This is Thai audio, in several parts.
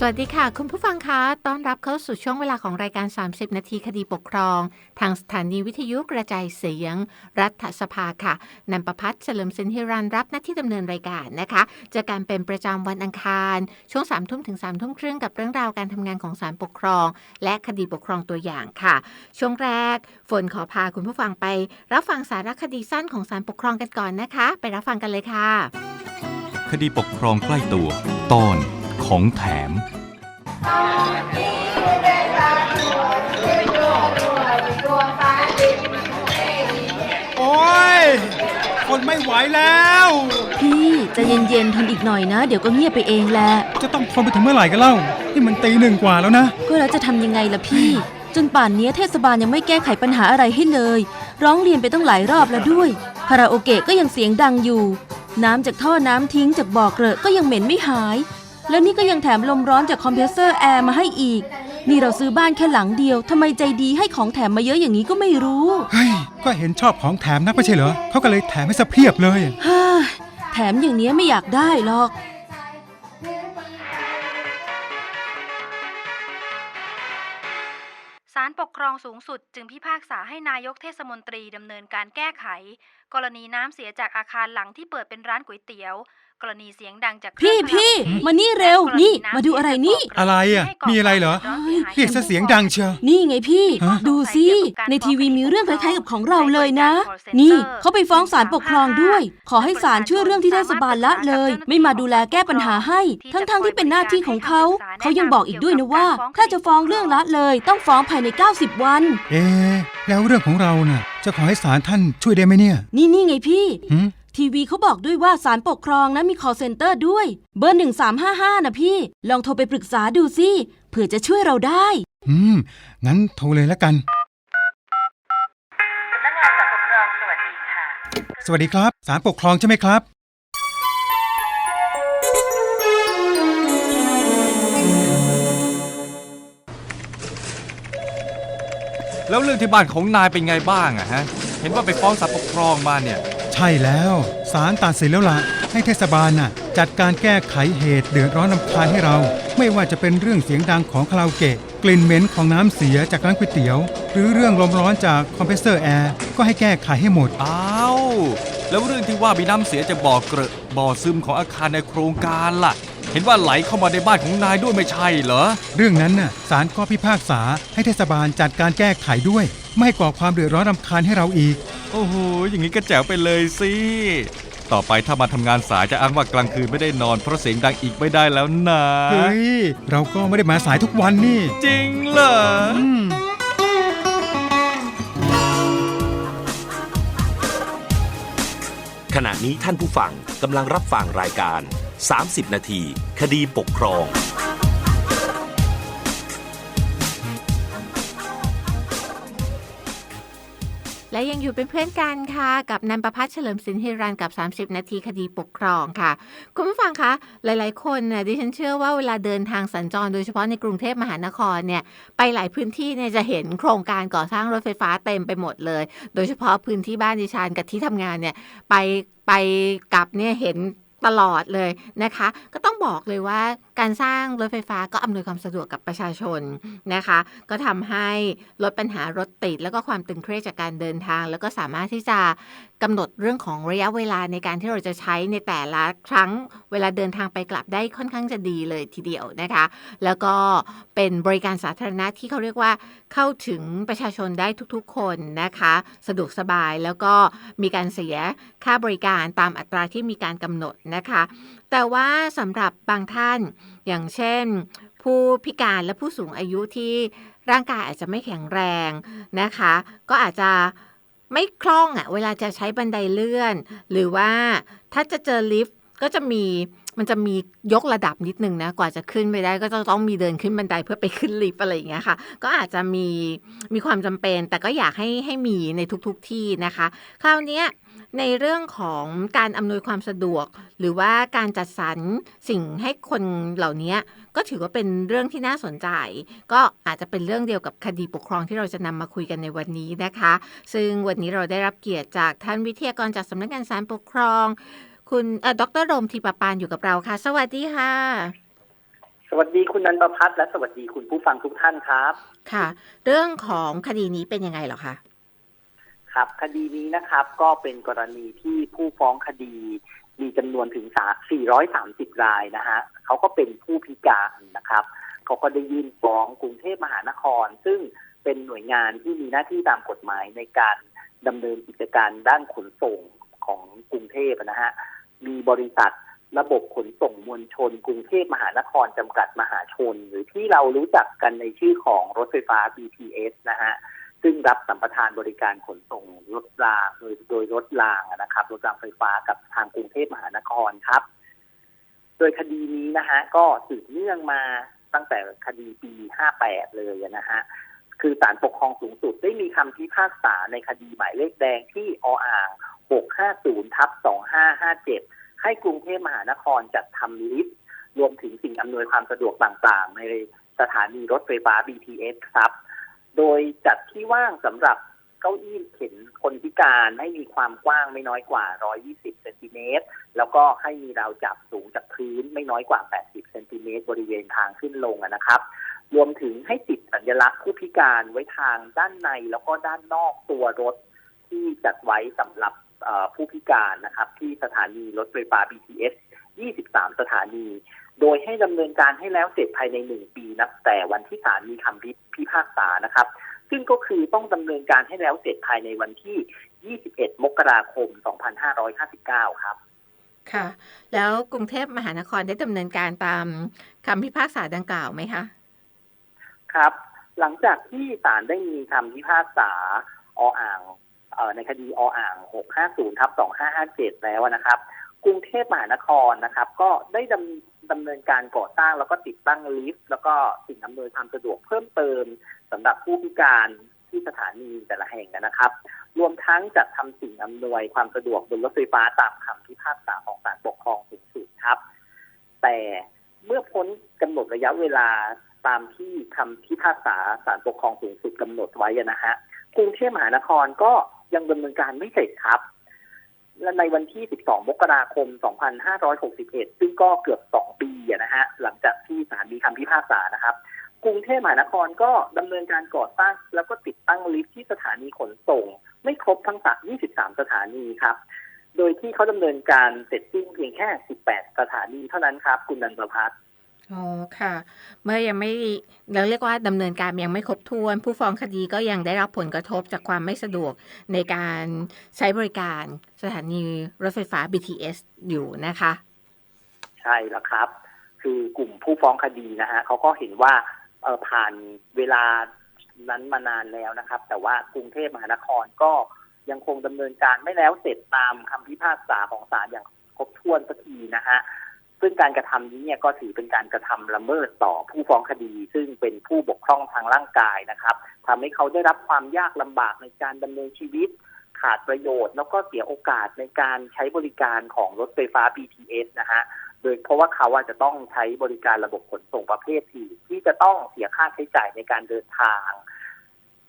สวัสดีค่ะ คุณผู้ฟังคะต้อนรับเข้าสู่ช่วงเวลาของรายการ 30 นาทีคดีปกครอง ทางสถานีวิทยุกระจายเสียง รัฐสภาค่ะนันประพัฒน์เฉลิมสินธิรันรับหน้าที่ดำเนินรายการนะคะเจะการเป็นประจำวันอังคาร ช่วง3ามทุ่มถึง3ามทุ่มครึ่งกับเรื่องราวการทำงานของศาลปกครอง และคดีปกครองตัวอย่างค่ะ ช่วงแรก ฝนขอพาคุณผู้ฟังไป รับฟังสารคดีสั้นของศาลปกครองกันก่อนนะคะ ไปรับฟังกันเลยค่ะ คดีปกครองใกล้ตัว ตอน ของแถม โอ้ยคนไม่ไหวแล้ว พี่ใจะเย็นๆทนอีกหน่อยนะ เดี๋ยวก็เงียบไปเองแหละ จะต้องทนไปถึงเมื่อไหร่กันเล่า นี่มันตีหนึ่งกว่าแล้วนะ ก็แล้วจะทำยังไงล่ะพี่ จนป่านนี้เทศบาลยังไม่แก้ไขปัญหาอะไรให้เลย ร้องเรียนไปต้องหลายรอบแล้วด้วยคาราโอเกะก็ยังเสียงดังอยู่ น้ำจากท่อน้ำทิ้งจากบ่อเกลอะก็ยังเหม็นไม่หาย แล้วนี่ก็ยังแถมลมร้อนจากคอมเพรสเซอร์แอร์มาให้อีก นี่เราซื้อบ้านแค่หลังเดียวทำไมใจดีให้ของแถมมาเยอะอย่างนี้ก็ไม่รู้เฮ้ยก็เห็นชอบของแถมนักไม่ใช่เหรอเขาก็เลยแถมให้สะเพียบเลย ฮ่าแถมอย่างเนี้ยไม่อยากได้หรอก ศาลปกครองสูงสุดจึงพิพากษาให้นายกเทศมนตรีดำเนินการแก้ไข กรณีน้ำเสียจากอาคารหลังที่เปิดเป็นร้านก๋วยเตี๋ยว กรณีเสียงดังจากเครื่พี่องคาราโอพี่เกะมานี่เร็วและกณีนี่ำมาดูอะไรนี่เสียจากบ่อะไรอะให้ก่มีอะไรเหรอความดืดร้อนเรียกซะเสียงดังเชียว นี่ไงพี่ ฮะ ดูสิ ในทีวีมีเรื่องคล้ายๆกับของเราเลยนะ นี่เขาไปฟ้องศาลปกครองด้วย ขอให้ศาลช่วยเรื่องที่เทศบาลละเลย ไม่มาดูแลแก้ปัญหาให้ ทั้งๆที่เป็นหน้าที่ของเขา เขายังบอกอีกด้วยนะว่า ถ้าจะฟ้องเรื่องละเลย ต้องฟ้องภายใน 90 วัน เอ๊ะแล้วเรื่องของเราน่ะ จะขอให้ศาลท่านช่วยได้ไหมเนี่ยนี่นี่ไงพี่ หืม ทีวีเขาบอกด้วยว่าศาลปกครองนะมี call center ด้วย เบอร์ 1355 นะพี่ ลองโทรไปปรึกษาดูสิเผื่อจะช่วยเราได้ อืม งั้นโทรเลยแล้วกัน สำนักงานศาลปกครองสวัสดีค่ะ สวัสดีครับ ศาลปกครองใช่ไหมครับ แล้วเรื่องที่บ้านของนายเป็นไงบ้างอะฮะ เห็นว่าไปฟ้องศาลปกครองมาเนี่ย ใช่แล้วศาลตัดสินแล้วล่ะ ให้เทศบาลน่ะ จัดการแก้ไขเหตุเดือดร้อนนำคาญให้เรา ไม่ว่าจะเป็นเรื่องเสียงดังของคาราโอเกะกลิ่นเหม็นของน้ำเสียจากร้านก๋วยเตี๋ยว หรือเรื่องลมร้อนจากคอมเพรสเซอร์แอร์ก็ให้แก้ไขให้หมด อ้าว แล้วเรื่องที่ว่ามีน้ำเสียจากบ่อเกลอะบ่อซึมของอาคารในโครงการล่ะ เห็นว่าไหลเข้ามาในบ้านของนายด้วยไม่ใช่เหรอ เรื่องนั้นน่ะศาลก็พิพากษาให้เทศบาลจัดการแก้ไขด้วย ไม่ให้ก่อความเดือดร้อนรำคาญให้เราอีกโอ้โห อย่างนี้ก็แจ๋วไปเลยสิ ต่อไปถ้ามาทำงานสายจะอ้างว่ากลางคืนไม่ได้นอนเพราะเสียงดังอีกไม่ได้แล้วนะ เฮ้ย เราก็ไม่ได้มาสายทุกวันนี่ จริงเหรอ อืม ขณะนี้ท่านผู้ฟังกำลังรับฟังรายการ 30 นาที คดีปกครอง และยังอยู่เป็นเพื่อนกันค่ะ กับนันประพัฒน์เฉลิมสินฮิรันกับ 30 นาทีคดีปกครองค่ะ คุณผู้ฟังคะหลาย ๆ คนน่ะดิฉันเชื่อว่าเวลาเดินทางสัญจรโดยเฉพาะในกรุงเทพมหานครเนี่ยไปหลายพื้นที่เนี่ยจะเห็นโครงการก่อสร้างรถไฟฟ้าเต็มไปหมดเลย โดยเฉพาะพื้นที่บ้านดิฉันกับที่ทำงานเนี่ยไปไปกลับเนี่ยเห็น ตลอดเลยนะคะ ก็ต้องบอกเลยว่าการสร้างรถไฟฟ้าก็อำนวยความสะดวกกับประชาชนนะคะ ก็ทำให้ลดปัญหารถติด แล้วก็ความตึงเครียดจากการเดินทาง แล้วก็สามารถที่จะกำหนดเรื่องของระยะเวลาในการที่เราจะใช้ในแต่ละครั้งเวลาเดินทางไปกลับได้ค่อนข้างจะดีเลยทีเดียวนะคะ แล้วก็เป็นบริการสาธารณะที่เขาเรียกว่าเข้าถึงประชาชนได้ทุกๆ คนนะคะ สะดวกสบายแล้วก็มีการเสียค่าบริการตามอัตราที่มีการกำหนดนะคะ แต่ว่าสำหรับบางท่านอย่างเช่น ผู้พิการและผู้สูงอายุที่ร่างกายอาจจะไม่แข็งแรงนะคะ ก็อาจจะไม่คล่องอะ่ะเวลาจะใช้บันไดเลื่อน หรือว่าถ้าจะเจอลิฟต์ก็จะมี มันจะมียกระดับนิดนึงนะ กว่าจะขึ้นไปได้ก็จะต้องมีเดินขึ้นบันไดเพื่อไปขึ้นลิฟต์อะไรอย่างเงี้ยค่ะ ก็อาจจะมีมีความจำเป็น แต่ก็อยากให้ให้มีในทุกๆทที่นะคะ คราวนี้ในเรื่องของการอำนวยความสะดวก หรือว่าการจัดสรรสิ่งให้คนเหล่านี้ก็ถือว่าเป็นเรื่องที่น่าสนใจ ก็อาจจะเป็นเรื่องเดียวกับคดีปกครองที่เราจะนำมาคุยกันในวันนี้นะคะ ซึ่งวันนี้เราได้รับเกียรติจากท่านวิทยากรจากสำนักงานศาลปกครอง คุณเอ่อดรโรมทีปปานอยู่กับเราค่ะ สวัสดีค่ะ สวัสดีคุณนันประพัฒน์และสวัสดีคุณผู้ฟังทุกท่านครับ ค่ะ เรื่องของคดีนี้เป็นยังไงเหรอคะครับคดีนี้นะครับก็เป็นกรณีที่ผู้ฟ้องคดีมีจำนวนถึงสา430 รายนะฮะเขาก็เป็นผู้พิการนะครับเขาก็ได้ยื่นฟ้องกรุงเทพมหานคร ซึ่งเป็นหน่วยงานที่มีหน้าที่ตามกฎหมายในการดำเนินกิจการด้านขนส่งของกรุงเทพนะฮะ มีบริษัทระบบขนส่งมวลชน กรุงเทพมหานครจำกัดมหาชน หรือที่เรารู้จักกันในชื่อของรถไฟฟ้า BTS นะฮะซึ่งรับสัมปทานบริการขนส่งรถรางโดยรถรางนะครับ รถรางไฟฟ้ากับทางกรุงเทพมหานครครับ โดยคดีนี้นะฮะก็สืบเนื่องมาตั้งแต่คดีปี 58 เลยนะฮะคือศาลปกครองสูงสุดได้มีคำพิพากษาในคดีหมายเลขแดงที่ออ่าง 650ทับ2557 ให้กรุงเทพมหานครจัดทำลิฟต์รวมถึงสิ่งอำนวยความสะดวกต่างๆ ในสถานีรถไฟฟ้า BTS ครับ โดยจัดที่ว่างสำหรับเก้าอี้เข็นคนพิการให้มีความกว้างไม่น้อยกว่า 120 เซนติเมตร แล้วก็ให้มีราวจับสูงจากพื้นไม่น้อยกว่า 80 เซนติเมตรบริเวณทางขึ้นลงนะครับ รวมถึงให้ติดสัญลักษณ์ผู้พิการไว้ทางด้านในแล้วก็ด้านนอกตัวรถที่จัดไว้สำหรับ ผู้พิการนะครับที่สถานีรถไฟฟ้า BTS 23 สถานี โดยให้ดำเนินการให้แล้วเสร็จภายในหนึ่งปีนับแต่วันที่ศาลมีคำพิพิพากษานะครับ ซึ่งก็คือต้องดำเนินการให้แล้วเสร็จภายในวันที่ 21 มกราคม 2559 ครับ ค่ะ แล้วกรุงเทพมหานครได้ดำเนินการตามคำพิพากษาดังกล่าวไหมคะ ครับ หลังจากที่ศาลได้มีคำพิพากษาออ่างเอ่อ ในคดีออ่าง 650ทับ2557 แล้วนะครับ กรุงเทพมหานครนะครับ ก็ได้ดำดำเนินการก่อสร้างแล้วก็ติดตั้งลิฟต์แล้วก็สิ่งอำนวยความสะดวกเพิ่มเติมสำหรับผู้พิการที่สถานีแต่ละแห่งนะครับ รวมทั้งจัดทำสิ่งอำนวยความสะดวกบนรถไฟฟ้าตามคำพิพากษาของศาลปกครองสูงสุดครับ แต่เมื่อพ้นกำหนดระยะเวลาตามที่คำพิพากษาศาลปกครองสูงสุดกำหนดไว้นะฮะกรุงเทพมหานครก็ ยังดำเนินการไม่เสร็จครับ และในวันที่ 12 มกราคม 2561 ซึ่งก็เกือบ 2 ปีนะฮะ หลังจากที่ศาลมีคำพิพากษานะครับ กรุงเทพมหานครก็ดำเนินการก่อสร้าง แล้วก็ติดตั้งลิฟต์ที่สถานีขนส่ง ไม่ครบทั้ง23 สถานีครับ โดยที่เขาดำเนินการเสร็จสิ้นเพียงแค่ 18 สถานีเท่านั้นครับ คุณนันประพัฒน์ อ๋อค่ะ เมื่อยังไม่เราเรียกว่าดำเนินการยังไม่ครบถ้วน ผู้ฟ้องคดีก็ยังได้รับผลกระทบจากความไม่สะดวกในการใช้บริการสถานีรถไฟฟ้า BTS อยู่นะคะ ใช่แล้วครับ คือกลุ่มผู้ฟ้องคดีนะฮะเขาก็เห็นว่าเออผ่านเวลานั้นมานานแล้วนะครับ แต่ว่ากรุงเทพมหานครก็ยังคงดำเนินการไม่แล้วเสร็จตามคำพิพากษาของศาลอย่างครบถ้วนสักทีนะฮะ ซึ่งการกระทำนี้เนี่ยก็ถือเป็นการกระทำละเมิดต่อผู้ฟ้องคดี ซึ่งเป็นผู้บกพร่องทางร่างกายนะครับทำให้เขาได้รับความยากลำบากในการดำเนินชีวิต ขาดประโยชน์ แล้วก็เสียโอกาสในการใช้บริการของรถไฟฟ้า BTS นะฮะโดยเพราะว่าเขาว่าจะต้องใช้บริการระบบขนส่งประเภทที่ที่จะต้องเสียค่าใช้จ่ายในการเดินทาง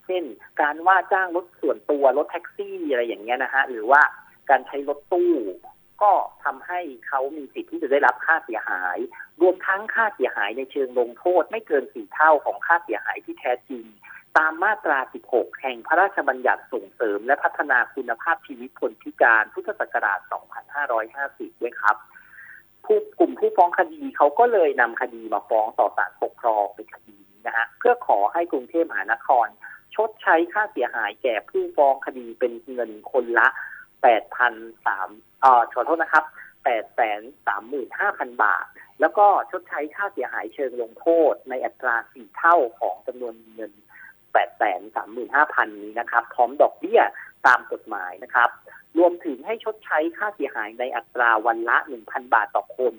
เช่นการว่าจ้างรถส่วนตัวรถแท็กซี่อะไรอย่างเงี้ยนะฮะหรือว่าการใช้รถตู้ ก็ทำให้เขามีสิทธิ์ที่จะได้รับค่าเสียหาย รวมทั้งค่าเสียหายในเชิงลงโทษไม่เกินสี่เท่าของค่าเสียหายที่แท้จริง ตามมาตรา 16 แห่งพระราชบัญญัติส่งเสริม และพัฒนาคุณภาพชีวิตคนพิการพุทธศักราช 2550 ด้วยครับผู้กลุ่มผู้ฟ้องคดีเขาก็เลยนำคดีมาฟ้องต่อศาลปกครองเป็นคดีนะฮะเพื่อขอให้กรุงเทพมหานคร ชดใช้ค่าเสียหายแก่ผู้ฟ้องคดีเป็นเงินคนละ8,003เอ่อขอโทษนะครับ835,000บาท แล้วก็ชดใช้ค่าเสียหายเชิงลงโทษ ในอัตรา4เท่าของจำนวนเงิน835,000นี้นะครับ พร้อมดอกเบี้ยตามกฎหมายนะครับ รวมถึงให้ชดใช้ค่าเสียหายในอัตราวันละ1,000บาทต่อคน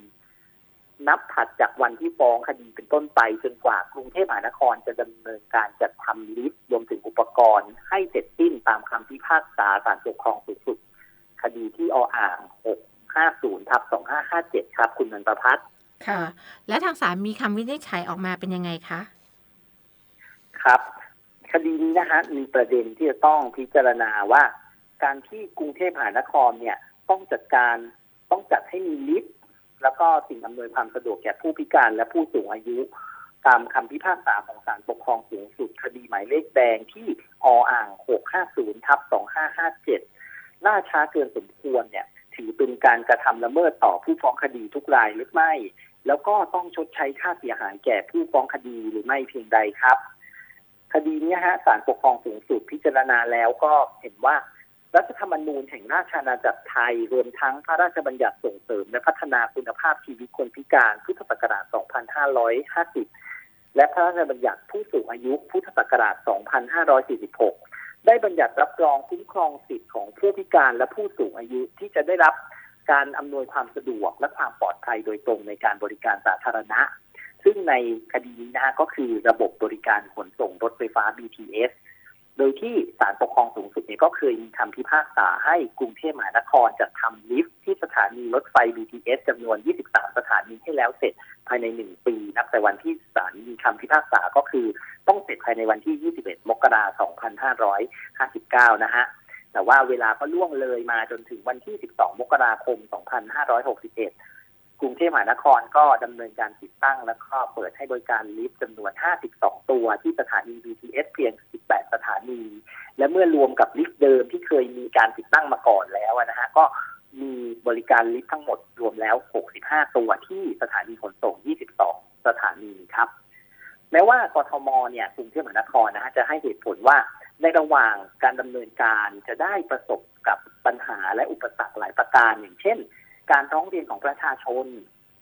นับถัดจากวันที่ฟ้องคดีเป็นต้นไปจนกว่ากรุงเทพมหานครจะดำเนินการจัดทำลิฟต์รวมถึงอุปกรณ์ ให้เสร็จสิ้นตามคำพิพากษาศาลปกครองสูงสุด คดีที่ออ่าง650ทับ2557ครับ คุณนันทพัฒน์ค่ะ และทางศาลมีคำวินิจฉัยออกมาเป็นยังไงคะ ครับ คดีนี้นะฮะมีประเด็นที่จะต้องพิจารณาว่า การที่กรุงเทพมหานครเนี่ยต้องจัดการต้องจัดให้มีลิฟต์แล้วก็สิ่งอำนวยความสะดวกแก่ผู้พิการและผู้สูงอายุ ตามคำพิพากษาของศาลปกครองสูงสุดคดีหมายเลขแดงที่ออ่าง 650ทับ2557 ล่าช้าเกินสมควรเนี่ย ถือเป็นการกระทำละเมิดต่อผู้ฟ้องคดีทุกรายหรือไม่ แล้วก็ต้องชดใช้ค่าเสียหายแก่ผู้ฟ้องคดีหรือไม่เพียงใดครับ คดีนี้ฮะศาลปกครองสูงสุดพิจารณาแล้วก็เห็นว่ารัฐธรรมนูญแห่งราชอาณาจักรไทย รวมทั้งพระราชบัญญัติส่งเสริม และพัฒนาคุณภาพชีวิตคนพิการพุทธศักราช 2550 และพระราชบัญญัติผู้สูงอายุพุทธศักราช 2546 ได้บัญญัติรับรองคุ้มครองสิทธิของผู้พิการและผู้สูงอายุที่จะได้รับการอำนวยความสะดวกและความปลอดภัยโดยตรงในการบริการสาธารณะ ซึ่งในคดีนี้นะฮะก็คือระบบบริการขนส่งรถไฟฟ้า BTS โดยที่ศาลปกครองสูงสุดเนี่ยก็เคยมีคำพิพากษาให้กรุงเทพมหานครจัดทำลิฟต์ที่สถานีรถไฟ BTS จำนวน 23 สถานีให้แล้วเสร็จภายใน 1 ปีนับแต่วันที่ศาลมีคำพิพากษาก็คือต้องเสร็จภายในวันที่ 21 มกราคม 2559 นะฮะ แต่ว่าเวลาก็ล่วงเลยมาจนถึงวันที่ 12 มกราคม 2561 กรุงเทพมหานครก็ดำเนินการติดตั้งและก็เปิดให้บริการลิฟต์จำนวน 52 ตัวที่สถานี BTS เพียง 18 สถานี และเมื่อรวมกับลิฟต์เดิมที่เคยมีการติดตั้งมาก่อนแล้วนะฮะก็มีบริการลิฟต์ทั้งหมดรวมแล้ว 65 ตัวที่สถานีขนส่ง 22 สถานีครับ แม้ว่ากทมเนี่ยกรุงเทพมหานครนะฮะจะให้เหตุผลว่าในระหว่างการดำเนินการจะได้ประสบกับปัญหาและอุปสรรคหลายประการอย่างเช่น การร้องเรียนของประชาชน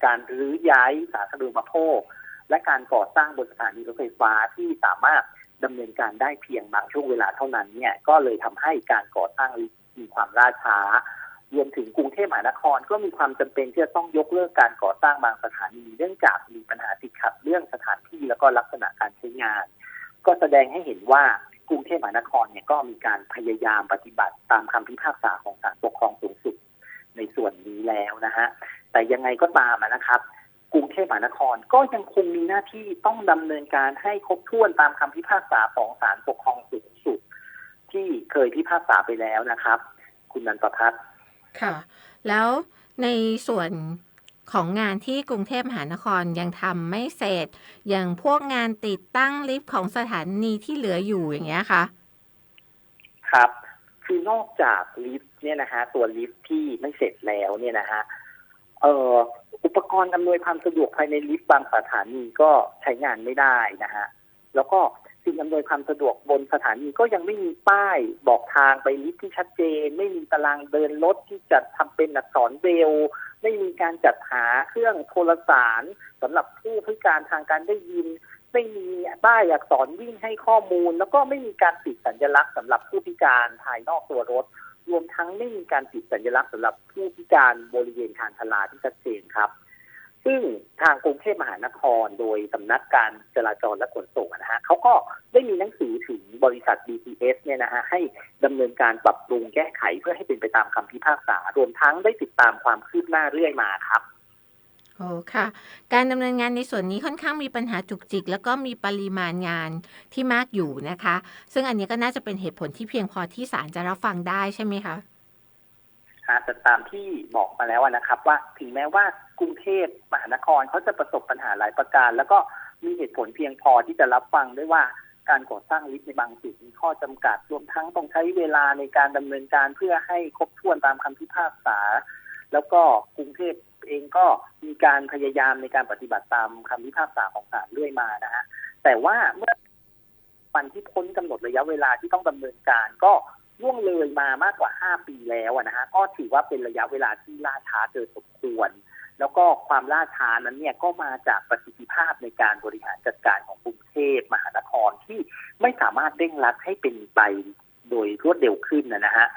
การรื้อย้ายสาธารณูปโภค และการก่อสร้างบนสถานีรถไฟฟ้าที่สามารถดำเนินการได้เพียงบางช่วงเวลาเท่านั้นเนี่ยก็เลยทำให้การก่อสร้างมีความล่าช้ารวมถึงกรุงเทพมหานครก็มีความจำเป็นที่จะต้องยกเลิกการก่อสร้างบางสถานี เนื่องจากมีปัญหาติดขัดเรื่องสถานที่แล้วก็ลักษณะการใช้งาน ก็แสดงให้เห็นว่ากรุงเทพมหานครเนี่ยก็มีการพยายามปฏิบัติตามคำพิพากษาของศาลปกครองสูงสุด ในส่วนนี้แล้วนะฮะแต่ยังไงก็ตามอะนะครับกรุงเทพมหานครก็ยังคงมีหน้าที่ต้องดำเนินการให้ครบถ้วนตามคำพิพากษาของศาลปกครองสูงสุด ที่เคยพิพากษาไปแล้วนะครับ คุณนันทพัฒน์ค่ะ แล้วในส่วนของงานที่กรุงเทพมหานครยังทำไม่เสร็จ อย่างพวกงานติดตั้งลิฟต์ของสถานีที่เหลืออยู่อย่างเงี้ยค่ะ ครับ คือนอกจากลิฟต์เนี่ยนะฮะตัวลิฟต์ที่ไม่เสร็จแล้วเนี่ยนะฮะเอ่ออุปกรณ์อำนวยความสะดวกภายในลิฟต์บางสถานีก็ใช้งานไม่ได้นะฮะแล้วก็สิ่งอำนวยความสะดวกบนสถานีก็ยังไม่มีป้ายบอกทางไปลิฟต์ที่ชัดเจน ไม่มีตารางเดินรถที่จัดทำเป็นอักษรเบลไม่มีการจัดหาเครื่องโทรสารสำหรับผู้พิการทางการได้ยิน ไม่มีป้ายอักษรวิ่งให้ข้อมูล แล้วก็ไม่มีการติดสัญลักษณ์สำหรับผู้พิการภายนอกตัวรถ รวมทั้งไม่มีการติดสัญลักษณ์สำหรับผู้พิการบริเวณทางชลาที่ชัดเจนครับ ซึ่งทางกรุงเทพมหานครโดยสำนักการจราจรและขนส่งนะฮะเขาก็ได้มีหนังสือถึงบริษัท BTS เนี่ยนะฮะให้ดำเนินการปรับปรุงแก้ไขเพื่อให้เป็นไปตามคำพิพากษารวมทั้งได้ติดตามความคืบหน้าเรื่อยมาครับ โอ้ค่ะ การดำเนินงานในส่วนนี้ค่อนข้างมีปัญหาจุกจิก แล้วก็มีปริมาณงานที่มากอยู่นะคะ ซึ่งอันนี้ก็น่าจะเป็นเหตุผลที่เพียงพอที่ศาลจะรับฟังได้ใช่ไหมคะฮะแต่ตามที่บอกมาแล้วนะครับ ว่าถึงแม้ว่ากรุงเทพมหานครเขาจะประสบปัญหาหลายประการ แล้วก็มีเหตุผลเพียงพอที่จะรับฟังได้ว่าการก่อสร้างลิฟต์ในบางจุดมีข้อจำกัด รวมทั้งต้องใช้เวลาในการดำเนินการเพื่อให้ครบถ้วนตามคำพิพากษา แล้วก็กรุงเทพ เองก็มีการพยายามในการปฏิบัติตามคำพิพากษาของศาลเรื่อยมานะฮะแต่ว่าเมื่อวันที่พ้นกำหนดระยะเวลาที่ต้องดำเนินการก็ล่วงเลยมามากกว่า 5 ปีแล้วนะฮะก็ถือว่าเป็นระยะเวลาที่ล่าช้าเกินสมควร แล้วก็ความล่าช้านั้นเนี่ยก็มาจากประสิทธิภาพในการบริหารจัดการของกรุงเทพมหานครที่ไม่สามารถเร่งรัดให้เป็นไปโดยรวดเร็วขึ้นนะฮะ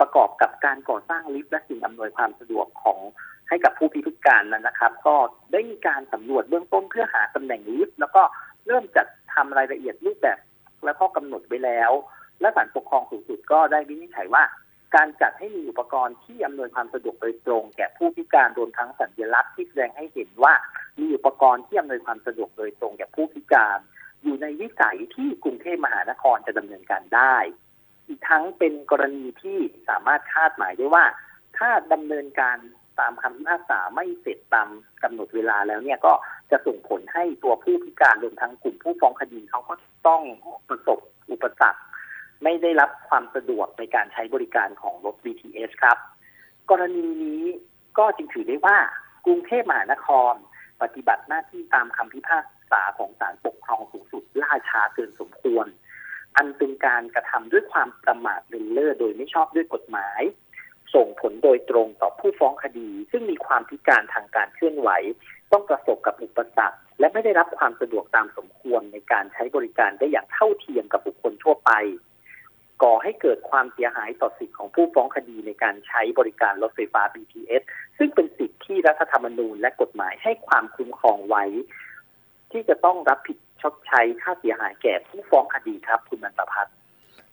ประกอบกับการก่อสร้างลิฟต์และสิ่งอำนวยความสะดวกของ ให้กับผู้พิการนั้นนะครับ ก็ได้มีการสำรวจเบื้องต้นเพื่อหาตำแหน่งลิฟต์แล้วก็เริ่มจัดทำรายละเอียดรูปแบบ และข้อกำหนดไว้แล้ว และศาลปกครองสูงสุดก็ได้วินิจฉัยว่า การจัดให้มีอุปกรณ์ที่อำนวยความสะดวกโดยตรง แก่ผู้พิการรวมทั้งสัญลักษณ์ที่แสดงให้เห็นว่ามีอุปกรณ์ที่อำนวยความสะดวกโดยตรงแก่ผู้พิการ อยู่ในวิสัยที่กรุงเทพมหานครจะดำเนินการได้ อีกทั้งเป็นกรณีที่สามารถคาดหมายได้ว่า ถ้าดำเนินการ ตามคำพิพากษาไม่เสร็จตามกำหนดเวลาแล้วเนี่ยก็จะส่งผลให้ตัวผู้พิการรวมทั้งกลุ่มผู้ฟ้องคดีเขาก็ต้องประสบอุปสรรคไม่ได้รับความสะดวกในการใช้บริการของรถ BTS ครับ กรณีนี้ก็จึงถือได้ว่ากรุงเทพมหานคร ปฏิบัติหน้าที่ตามคำพิพากษาของศาลปกครองสูงสุดล่าช้าเกินสมควร อันเป็นการกระทำด้วยความประมาทเลินเล่อโดยไม่ชอบด้วยกฎหมาย ส่งผลโดยตรงต่อผู้ฟ้องคดี ซึ่งมีความพิการทางการเคลื่อนไหว ต้องประสบกับอุปสรรคและไม่ได้รับความสะดวกตามสมควรในการใช้บริการได้อย่างเท่าเทียมกับบุคคลทั่วไป ก่อให้เกิดความเสียหายต่อสิทธิของผู้ฟ้องคดีในการใช้บริการรถไฟฟ้า BTS ซึ่งเป็นสิทธิที่รัฐธรรมนูญและกฎหมายให้ความคุ้มครองไว้ ที่จะต้องรับผิดชดใช้ค่าเสียหายแก่ผู้ฟ้องคดีครับ คุณนันตพัฒน์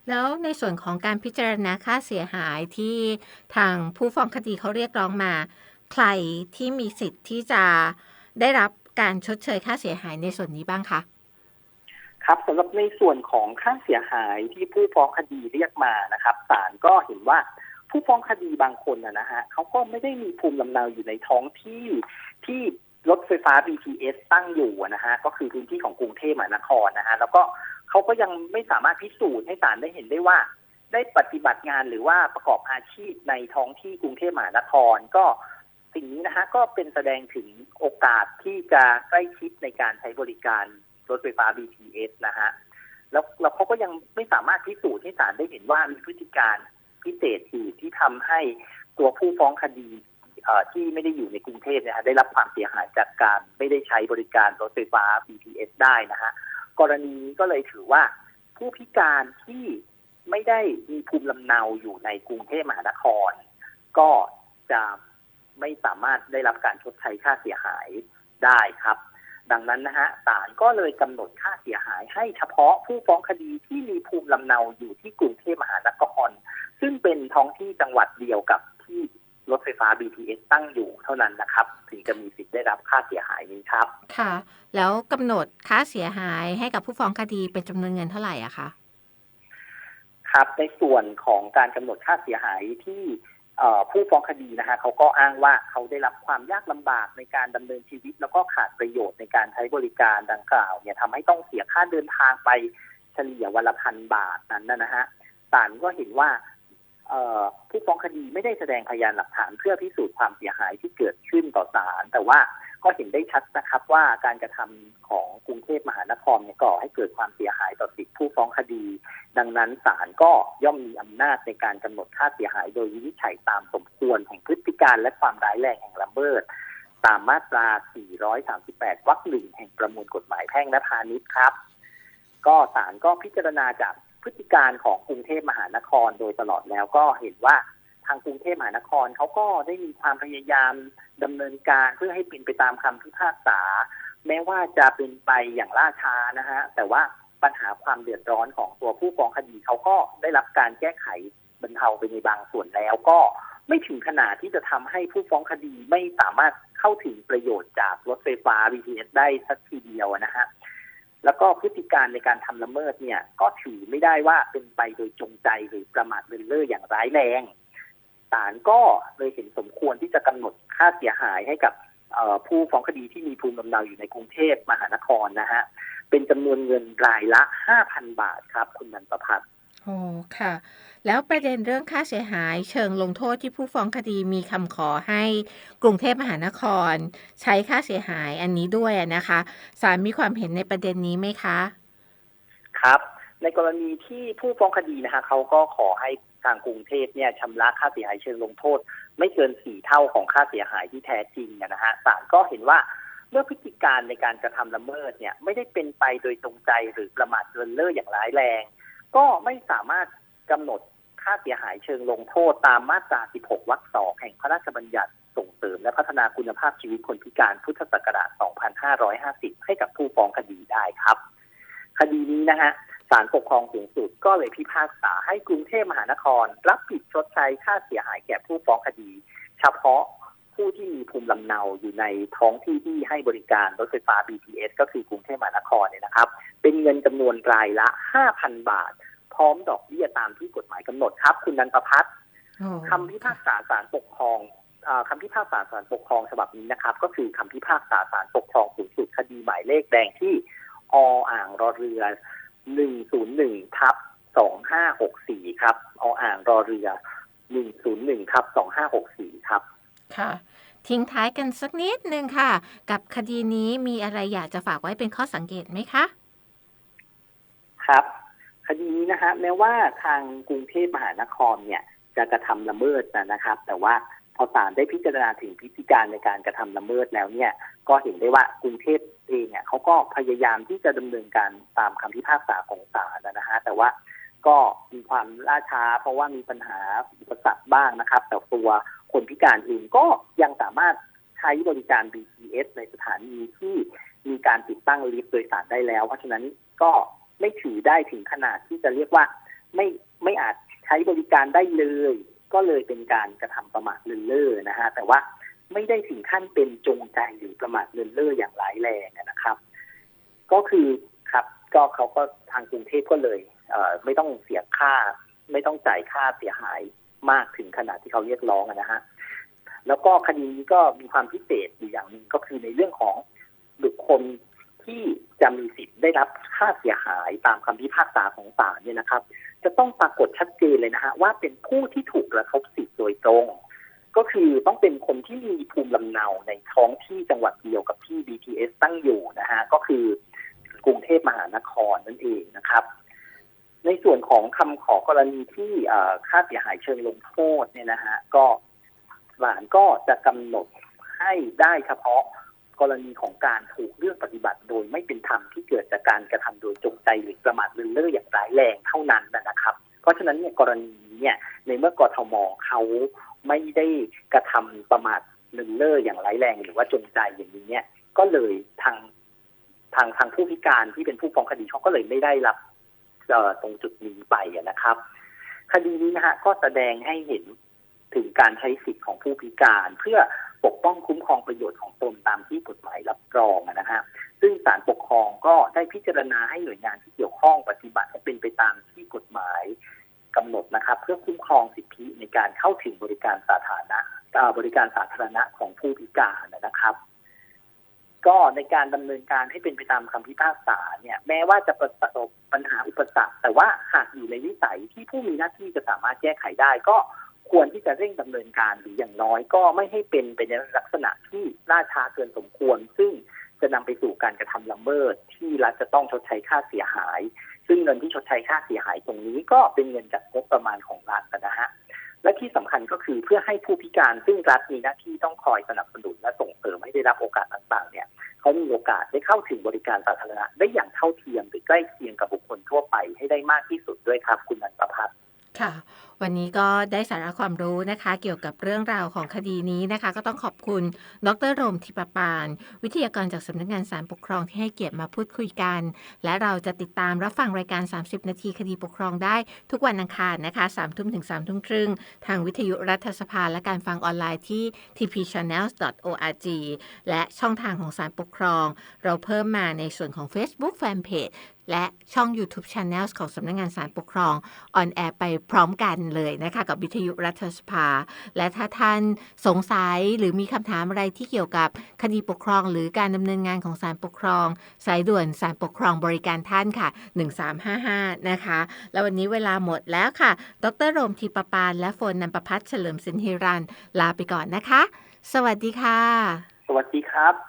แล้วในส่วนของการพิจารณาค่าเสียหายที่ทางผู้ฟ้องคดีเขาเรียกร้องมา ใครที่มีสิทธิ์ที่จะได้รับการชดเชยค่าเสียหายในส่วนนี้บ้างคะครับสำหรับในส่วนของค่าเสียหายที่ผู้ฟ้องคดีเรียกมานะครับศาลก็เห็นว่าผู้ฟ้องคดีบางคนนะฮะเขาก็ไม่ได้มีภูมิลำเนาอยู่ในท้องที่ที่รถไฟฟ้า BTS ตั้งอยู่นะฮะก็คือพื้นที่ของกรุงเทพมหานครนะฮะแล้วก็ เขาก็ยังไม่สามารถพิสูจน์ให้ศาลได้เห็นได้ว่า ได้ปฏิบัติงานหรือว่าประกอบอาชีพในท้องที่กรุงเทพมหานคร ก็สิ่งนี้นะฮะก็เป็นแสดงถึงโอกาสที่จะใกล้ชิดในการใช้บริการรถไฟฟ้า BTS นะฮะแล้วแล้วเขาก็ยังไม่สามารถพิสูจน์ให้ศาลได้เห็นว่ามีพฤติการพิเศษอื่นที่ทำให้ตัวผู้ฟ้องคดีที่ไม่ได้อยู่ในกรุงเทพนี่ยฮะได้รับความเสียหายจากการไม่ได้ใช้บริการรถไฟฟ้า BTS ได้นะฮะ กรณีนี้ก็เลยถือว่า ผู้พิการที่ไม่ได้มีภูมิลำเนาอยู่ในกรุงเทพมหานคร ก็จะไม่สามารถได้รับการชดใช้ค่าเสียหายได้ครับ ดังนั้นนะฮะศาลก็เลยกำหนดค่าเสียหายให้เฉพาะผู้ฟ้องคดีที่มีภูมิลำเนาอยู่ที่กรุงเทพมหานคร ซึ่งเป็นท้องที่จังหวัดเดียวกับที่ รถไฟฟ้า BTS ตั้งอยู่เท่านั้นนะครับ ถึงจะมีสิทธิ์ได้รับค่าเสียหายนี้ครับ ค่ะ แล้วกำหนดค่าเสียหายให้กับผู้ฟ้องคดีเป็นจำนวนเงินเท่าไหร่อะคะครับในส่วนของการกำหนดค่าเสียหายที่เอ่อผู้ฟ้องคดีนะฮะเขาก็อ้างว่าเขาได้รับความยากลำบากในการดำเนินชีวิต แล้วก็ขาดประโยชน์ในการใช้บริการดังกล่าวเนี่ยทำให้ต้องเสียค่าเดินทางไปเฉลี่ยวันละพันบาทนั้นนะฮะศาลก็เห็นว่าเอ่อ ผู้ฟ้องคดีไม่ได้แสดงพยานหลักฐานเพื่อพิสูจน์ความเสียหายที่เกิดขึ้นต่อศาลแต่ว่าก็เห็นได้ชัดนะครับว่าการกระทำของกรุงเทพมหานครเนี่ยก่อให้เกิดความเสียหายต่อสิทธิผู้ฟ้องคดี ดังนั้นศาลก็ย่อมมีอำนาจในการกำหนดค่าเสียหาย โดยวินิจฉัยตามสมควรแห่งพฤติการและความร้ายแรงแห่งละเมิด ตามมาตรา 438 วรรคหนึ่งแห่งประมวลกฎหมายแพ่งและพาณิชย์ครับ ก็ศาลก็พิจารณาจาก พฤติการของกรุงเทพมหานครโดยตลอดแล้วก็เห็นว่าทางกรุงเทพมหานครเขาก็ได้มีความพยายามดำเนินการเพื่อให้เป็นไปตามคำพิพากษา แม้ว่าจะเป็นไปอย่างล่าช้านะฮะแต่ว่าปัญหาความเดือดร้อนของตัวผู้ฟ้องคดีเขาก็ได้รับการแก้ไขบรรเทาไปในบางส่วนแล้วก็ไม่ถึงขนาดที่จะทำให้ผู้ฟ้องคดีไม่สามารถเข้าถึงประโยชน์จากรถไฟฟ้า BTS ได้สักทีเดียวนะฮะ แล้วก็พฤติการในการทำละเมิดเนี่ยก็ถือไม่ได้ว่าเป็นไปโดยจงใจหรือประมาทเลินเล่ออย่างร้ายแรงศาลก็เลยเห็นสมควรที่จะกำหนดค่าเสียหายให้กับผู้ฟ้องคดีที่มีภูมิลำเนาอยู่ในกรุงเทพมหานครนะฮะเป็นจำนวนเงินรายละห้าพันบาทครับ คุณนันประพัฒน์อ๋อค่ะ แล้วประเด็นเรื่องค่าเสียหาย เชิงลงโทษที่ผู้ฟ้องคดีมีคำขอให้กรุงเทพมหานคร ใช้ค่าเสียหายอันนี้ด้วยนะคะศาลมีความเห็นในประเด็นนี้ไหมคะ ครับ ในกรณีที่ผู้ฟ้องคดีนะฮะเขาก็ขอให้ทางกรุงเทพเนี่ยชำระค่าเสียหายเชิงลงโทษ ไม่เกินสี่เท่าของค่าเสียหายที่แท้จริงนะฮะศาลก็เห็นว่าเมื่อพฤติการในการกระทำละเมิดเนี่ยไม่ได้เป็นไปโดยจงใจหรือประมาทเลินเล่ออย่างร้ายแรง ก็ไม่สามารถ กำหนดค่าเสียหายเชิงลงโทษตามมาตรา 16 วรรคสองแห่งพระราชบัญญัติส่งเสริมและพัฒนาคุณภาพชีวิตคนพิการพุทธศักราช 2550 ให้กับผู้ฟ้องคดีได้ครับ คดีนี้นะฮะศาลปกครองสูงสุดก็เลยพิพากษาให้กรุงเทพมหานคร รับผิดชดใช้ค่าเสียหายแก่ผู้ฟ้องคดี เฉพาะผู้ที่มีภูมิลำเนาอยู่ในท้องที่ที่ให้บริการรถไฟฟ้า BTS ก็คือกรุงเทพมหานครเนี่ยนะครับ เป็นเงินจำนวนรายละ 5,000 บาท ร้อมดอกเบี้ยตามที่กฎหมายกำหนดครับ คุณนันประพัฒน์โอ้คำพิพากษาศาลปกครองอ่าคำพิพากษาศาลปกครองฉบับนี้นะครับ ก็คือคำพิพากษาศาลปกครองสูงสุดคดีหมายเลขแดงที่ออ่างรอเรือ101ทับ2564ครับออ่างรอเรือ101ทับ2564ครับค่ะทิ้งท้ายกันสักนิดนึงค่ะ กับคดีนี้มีอะไรอยากจะฝากไว้เป็นข้อสังเกตไหมคะ ครับ คดีนี้นะฮะแม้ว่าทางกรุงเทพมหานครเนี่ยจะกระทำละเมิดนะนะครับ แต่ว่าพอศาลได้พิจารณาถึงพฤติการในการกระทำละเมิดแล้วเนี่ยก็เห็นได้ว่ากรุงเทพเองเนี่ยเขาก็พยายามที่จะดำเนินการตามคำพิพากษาของศาลนะฮะแต่ว่าก็มีความล่าช้า เพราะว่ามีปัญหาอุปสรรคบ้างนะครับ แต่ตัวคนพิการเองก็ยังสามารถใช้บริการ BTS ในสถานีที่มีการติดตั้งลิฟต์โดยสารได้แล้ว เพราะฉะนั้นก็ ไม่ถือได้ถึงขนาดที่จะเรียกว่าไม่ไม่อาจใช้บริการได้เลย ก็เลยเป็นการกระทำประมาทเลินเล่อนะฮะแต่ว่าไม่ได้ถึงขั้นเป็นจงใจหรือประมาทเลินเล่ออย่างร้ายแรงนะครับ ก็คือครับก็เขาก็ทางกรุงเทพก็เลยเออไม่ต้องเสียค่า ไม่ต้องจ่ายค่าเสียหายมากถึงขนาดที่เขาเรียกร้องนะฮะแล้วก็คดีนี้ก็มีความพิเศษอยู่อย่างหนึ่งก็คือในเรื่องของบุคคล ที่จะมีสิทธิ์ได้รับค่าเสียหายตามคำพิพากษาของศาลเนี่ยนะครับ จะต้องปรากฏชัดเจนเลยนะฮะว่าเป็นผู้ที่ถูกกระทบสิทธิ์โดยตรง ก็คือต้องเป็นคนที่มีภูมิลำเนาในท้องที่จังหวัดเดียวกับที่ BTS ตั้งอยู่นะฮะก็คือกรุงเทพมหานครนั่นเองนะครับ ในส่วนของคำขอกรณีที่ค่าเสียหายเชิงลงโทษเนี่ยนะฮะก็ศาลก็จะกำหนดให้ได้เฉพาะ กรณีของการถูกเลือกปฏิบัติโดยไม่เป็นธรรมที่เกิดจากการกระทำโดยจงใจหรือประมาทเลินเล่ออย่างร้ายแรงเท่านั้นนะครับ เพราะฉะนั้นเนี่ยกรณีเนี่ยในเมื่อกทมเขาไม่ได้กระทำประมาทเลินเล่ออย่างร้ายแรงหรือว่าจงใจอย่างนี้เนี่ยก็เลยทางทางทางผู้พิการที่เป็นผู้ฟ้องคดีเขาก็เลยไม่ได้รับเอ่อตรงจุดนี้ไปนะครับ คดีนี้นะฮะก็แสดงให้เห็นถึงการใช้สิทธิ์ของผู้พิการเพื่อ ปกป้องคุ้มครองประโยชน์ของตนตามที่กฎหมายรับรองอะนะฮะซึ่งศาลปกครองก็ได้พิจารณาให้หน่วยงานที่เกี่ยวข้องปฏิบัติให้เป็นไปตามที่กฎหมายกำหนดนะครับ เพื่อคุ้มครองสิทธิในการเข้าถึงบริการสาธารณะบริการสาธารณะของผู้พิการนะครับ ก็ในการดำเนินการให้เป็นไปตามคำพิพากษาเนี่ย แม้ว่าจะประสบปัญหาอุปสรรค แต่ว่าหากอยู่ในวิสัยที่ผู้มีหน้าที่จะสามารถแก้ไขได้ก็ ควรที่จะเร่งดำเนินการหรืออย่างน้อยก็ไม่ให้เป็นไปในลักษณะที่ล่าช้าเกินสมควร ซึ่งจะนำไปสู่การกระทำละเมิดที่รัฐจะต้องชดใช้ค่าเสียหาย ซึ่งเงินที่ชดใช้ค่าเสียหายตรงนี้ก็เป็นเงินจากงบประมาณของรัฐนะฮะและที่สำคัญก็คือเพื่อให้ผู้พิการซึ่งรัฐมีหน้าที่ต้องคอยสนับสนุนและส่งเสริมให้ได้รับโอกาสต่างๆเนี่ยเขามีโอกาสได้เข้าถึงบริการสาธารณะได้อย่างเท่าเทียมหรือใกล้เคียงกับบุคคลทั่วไปให้ได้มากที่สุดด้วยครับคุณนันประพัฒน์ค่ะ วันนี้ก็ได้สาระความรู้นะคะ เกี่ยวกับเรื่องราวของคดีนี้นะคะ ก็ต้องขอบคุณ ดรโรมทิปปาน วิทยากรจากสำนักงานสารปกครองที่ให้เกียรติมาพูดคุยกัน และเราจะติดตามรับฟังรายการ 30 นาทีคดีปกครองได้ทุกวันอังคารนะคะ3ทุ่มถึง3ทุ่มครึ่ง ทางวิทยุรัฐสภาและการฟังออนไลน์ที่ tpchannels.org และช่องทางของสารปกครอง เราเพิ่มมาในส่วนของ Facebook Fanpage และช่อง YouTube Channel ของสำนักงานสารปกครองออนแอร์ไปพร้อมกันเลยนะคะกับวิทยุรัฐสภา และถ้าท่านสงสัยหรือมีคำถามอะไรที่เกี่ยวกับคดีปกครอง หรือการดำเนินงานของศาลปกครอง สายด่วนศาลปกครองบริการท่านค่ะ 1355 นะคะ แล้ววันนี้เวลาหมดแล้วค่ะ ดรโรมทีปปานและโฟนนันประพัฒน์เฉลิมสินฮิรันลาไปก่อนนะคะ สวัสดีค่ะ สวัสดีครับ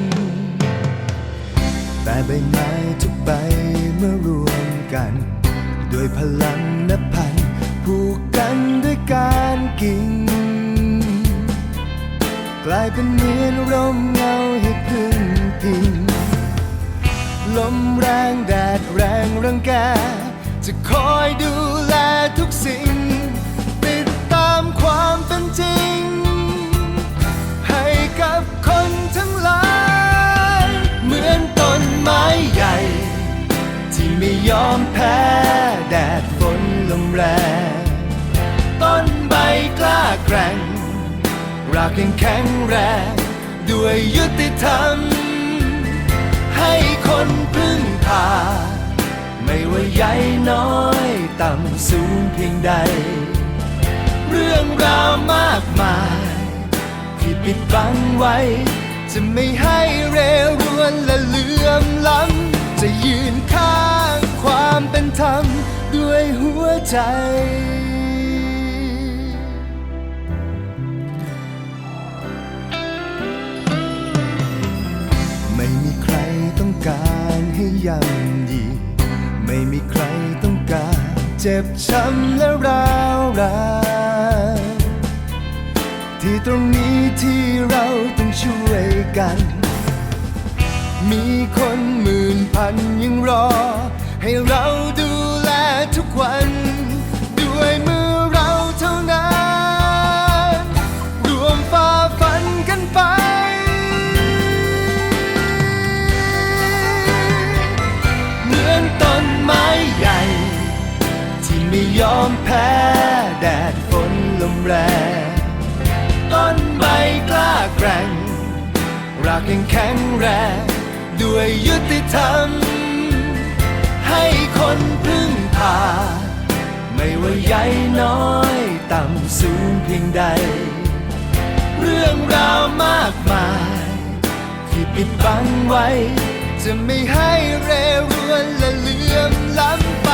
แต่ใบไม้ทุกใบเมื่อรวมกัน ด้วยพลังนับพันผูกกันด้วยการกิ่งกลายเป็นเหมือนร่มเงาให้พึ่งพิงลมแรงแดดแรงรังแก จะคอยดูแลทุกสิ่ง ติดตามความเป็นจริง ให้กับคนทั้งหลาย ไม้ใหญ่ ที่ไม่ยอมแพ้ แดดฝนลมแรงต้นใบกล้าแกร่งรากยังแข็งแรง ด้วยยุติธรรม ให้คนพึ่งพา ไม่ว่าใหญ่น้อย ต่ำสูงเพียงใด เรื่องราวมากมาย ที่ปิดบังไว้ จะไม่ให้เรรวนและเลื่อมล้ำ จะยืนข้างความเป็นธรรมด้วยหัวใจไม่มีใครต้องการให้ย่ำยีไม่มีใครต้องการเจ็บช้ำและร้าวรานที่ตรงนี้ที่ กัน มีคนหมื่นพันยังรอ ให้เราดูแลทุกวัน ด้วยมือเราเท่านั้น รวมฝ่าฟันกันไป เหมือนต้นไม้ใหญ่ ที่ไม่ยอมแพ้แดดฝนลมแรงต้นใบกล้าแกร่ง รากยังแข็งแรง ด้วยยุติธรรม ให้คนพึ่งพา ไม่ว่าใหญ่น้อย ต่ำสูงเพียงใด เรื่องราวมากมาย ที่ปิดบังไว้ จะไม่ให้เรรวนและเลื่อมล้ำไป